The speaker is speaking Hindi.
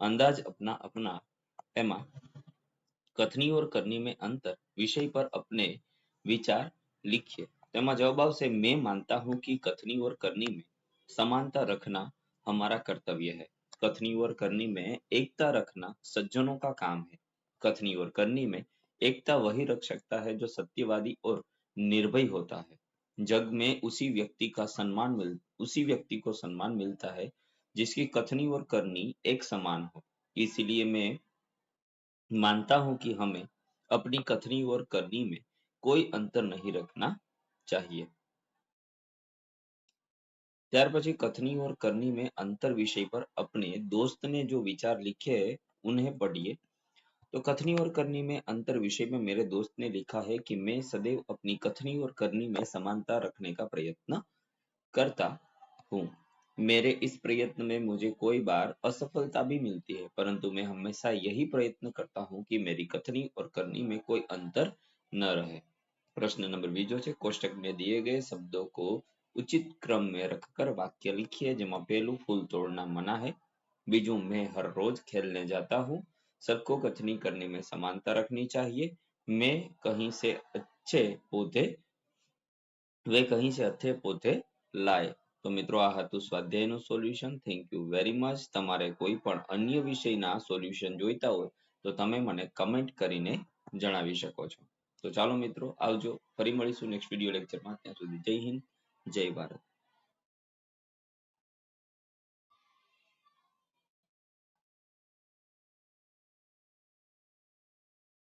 अंदाज अपना अपना कथनी और करनी में अंतर विषय पर अपने विचार लिखिए जवाब आता हूँ कि कथनी और करनी में समानता रखना हमारा कर्तव्य है कथनी और करनी में एकता रखना सज्जनों का काम है। कथनी और करनी में एकता वही रख सकता है जो सत्यवादी और निर्भय होता है। जग में उसी व्यक्ति का सम्मान मिल, उसी व्यक्ति को सम्मान मिलता है जिसकी कथनी और करनी एक समान हो। इसलिए मैं मानता हूँ कि हमें अपनी कथनी और करनी में कोई अंतर नहीं रखना चाहिए। ત્યાર પછી कथनी और करनी में अंतर विषय पर अपने दोस्त ने जो विचार लिखे हैं उन्हें पढ़िए तो कथनी और करनी में अंतर विषय में मेरे दोस्त ने लिखा है कि मैं सदैव अपनी कथनी और करनी में समानता रखने का प्रयत्न करता हूँ मेरे इस प्रयत्न में मुझे कोई बार असफलता भी मिलती है परंतु मैं हमेशा यही प्रयत्न करता हूँ कि मेरी कथनी और करनी में कोई अंतर न रहे प्रश्न नंबर बीजो છે કોષ્ટક में दिए गए शब्दों को उचित क्रम में रखकर वाक्य लिखिए જેમાં પહેલું फूल तोड़ना मना है बीजू मैं हर रोज खेलने जाता हूँ सबको कथनी करने में समानता रखनी चाहिए मैं कहीं से अच्छे पौधे वे कहीं से अच्छे पौधे लाए તો મિત્રો આ હતું સ્વાધ્યાયનું solution thank you very much તમારે કોઈ પણ અન્ય વિષયના સોલ્યુશન જોઈતા હોય તો તમે મને કમેન્ટ કરીને જણાવી શકો છો તો ચાલો મિત્રો આવજો ફરી મળીશું નેક્સ્ટ વિડીયો લેક્ચરમાં ત્યાં સુધી જય હિન્દ જય ભારત